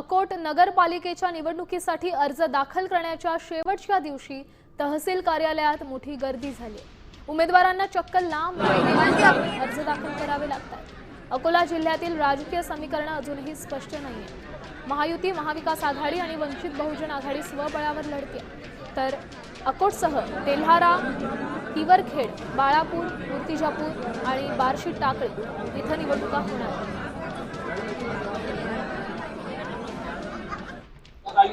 अकोट नगरपालिकेच्या निवडणुकीसाठी अर्ज दाखल करण्याच्या शेवटच्या दिवशी तहसील कार्यालयात मोठी गर्दी झाली. उमेदवारांना चक्क लांब अर्ज दाखल करावे लागतात. अकोला जिल्ह्यातील राजकीय समीकरणं अजूनही स्पष्ट नाहीये महायुती महाविकास आघाडी आणि वंचित बहुजन आघाडी स्वबळावर लढते तर अकोटसह तेल्हारा हिवरखेड बाळापूर मूर्तिजापूर आणि बार्शी टाकळे इथं निवडणुका होणार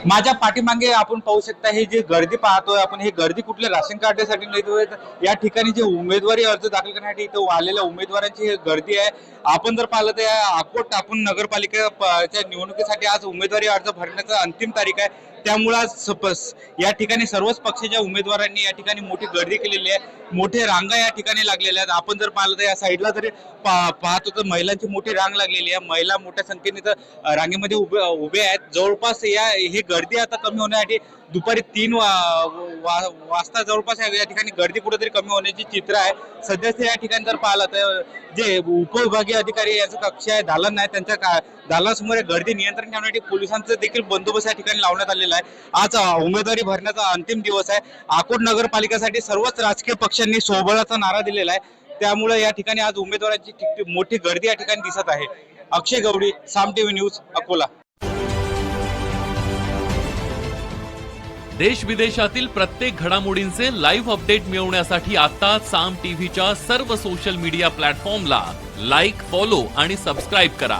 माझ्या पाठीमागे आपण पाहू शकता हे जे गर्दी पाहतोय आपण ही गर्दी कुठल्या राशन कार्डासाठी नेतोय या ठिकाणी जे उमेदवारी अर्ज दाखल करण्यासाठी इथं आलेल्या उमेदवारांची गर्दी आहे. आपण जर पाहिलं तर अकोट आपण नगरपालिकेच्या निवडणुकीसाठी आज उमेदवारी अर्ज भरण्याचा अंतिम तारीख आहे. त्यामुळे आज सपस या ठिकाणी सर्वच पक्षाच्या उमेदवारांनी या ठिकाणी मोठी गर्दी केलेली आहे. मोठे रांगा या ठिकाणी लागलेल्या आहेत. आपण जर पाहिलं तर या साईडला जरी पा- पाहतो तर महिलांची मोठी रांग लागलेली आहे. महिला मोठ्या संख्येने तर रांगेमध्ये उभे उभे आहेत. जवळपास या ही गर्दी आता कमी होण्यासाठी दुपारी तीन वा- वा- वाजता जवळपास या ठिकाणी गर्दी कुठेतरी कमी होण्याची चित्र आहे. सध्याच या ठिकाणी जर पाहिलं तर जे उपविभागीय अधिकारी यांचं कक्ष आहे दालन आहे त्यांच्या का- दालनासमोर गर्दी नियंत्रण ठेवण्यासाठी पोलिसांचा देखील बंदोबस्त या ठिकाणी लावण्यात आलेला आहे. आज उमेदवारी भरण्याचा अंतिम दिवस आहे. आकोट नगरपालिकेसाठी सर्वच राजकीय पक्षांनी सोबळाचा नारा दिलेला आहे. त्यामुळे या ठिकाणी आज उमेदवारांची मोठी गर्दी या ठिकाणी दिसत आहे. Akshay Gawadi Saam TV news Akola. देश विदेशातील प्रत्येक घडामोडींचे लाईव्ह अपडेट मिळवण्यासाठी आता साम टीव्हीच्या सर्व सोशल मीडिया प्लॅटफॉर्मला लाईक फॉलो आणि सबस्क्राईब करा.